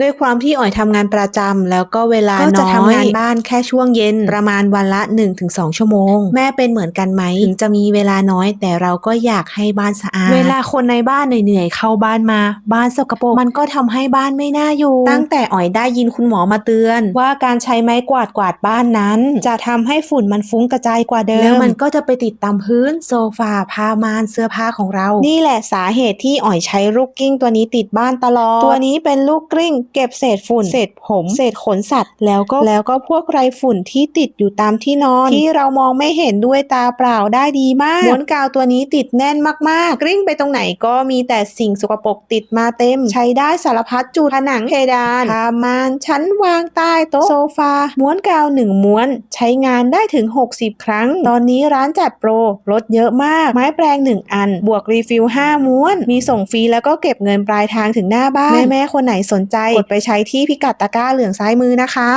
ด้วยความที่อ๋อยทำงานประจำแล้วก็เวลาก็น้อยจะทำงานบ้านแค่ช่วงเย็นประมาณวันละ 1-2 ชั่วโมง แม่เป็นเหมือนกันไหมถึงจะมีเวลาน้อย แต่เราก็อยากให้บ้านสะอาดเวลาคนในบ้านเหนื่อยๆเข้าบ้านมา บ้านสกปรกมันก็ทำให้บ้านไม่น่าอยู่ ตั้งแต่อ๋อยได้ยินคุณหมอมาเตือน ว่าการใช้ไม้กวาดกวาดบ้านนั้น จะทำให้ฝุ่นมันฟุ้งกระจายกว่าเดิมแล้วมันก็จะไปติดตามพื้นโซฟาผ้าม่านเสื้อผ้าของเรา นี่แหละสาเหตุที่อ๋อยใช้ลูกกิ้งตัวนี้ติดบ้านตลอดตัวนี้เป็นลูกกลิ้งเก็บเศษฝุ่น เศษผม เศษขนสัตว์ แล้วก็แล้วก็พวกไรฝุ่นที่ติดอยู่ตามที่นอน ที่เรามองไม่เห็นด้วยตาเปล่าได้ดีมากม้วนกาวตัวนี้ติดแน่นมากๆกลิ้งไปตรงไหนก็มีแต่สิ่งสกปรกติดมาเต็ม ใช้ได้สารพัดจุดผนังเพดานผ้ามานชั้นวางใต้โต๊ะโซฟา ม้วนกาวหนึ่งม้วน ใช้งานได้ถึง 60 ครั้ง ตอนนี้ร้านจัดโปรลดเยอะมาก ไม้แปรง1 อัน บวกรีฟิล5ม้วน มีส่งฟรีแล้วก็เก็บเงินปลายทางถึงหน้าบ้าน แม่ ๆ คนไหนสนใจกดไปใช้ที่พิกัดตะกร้าเหลืองซ้ายมือนะคะ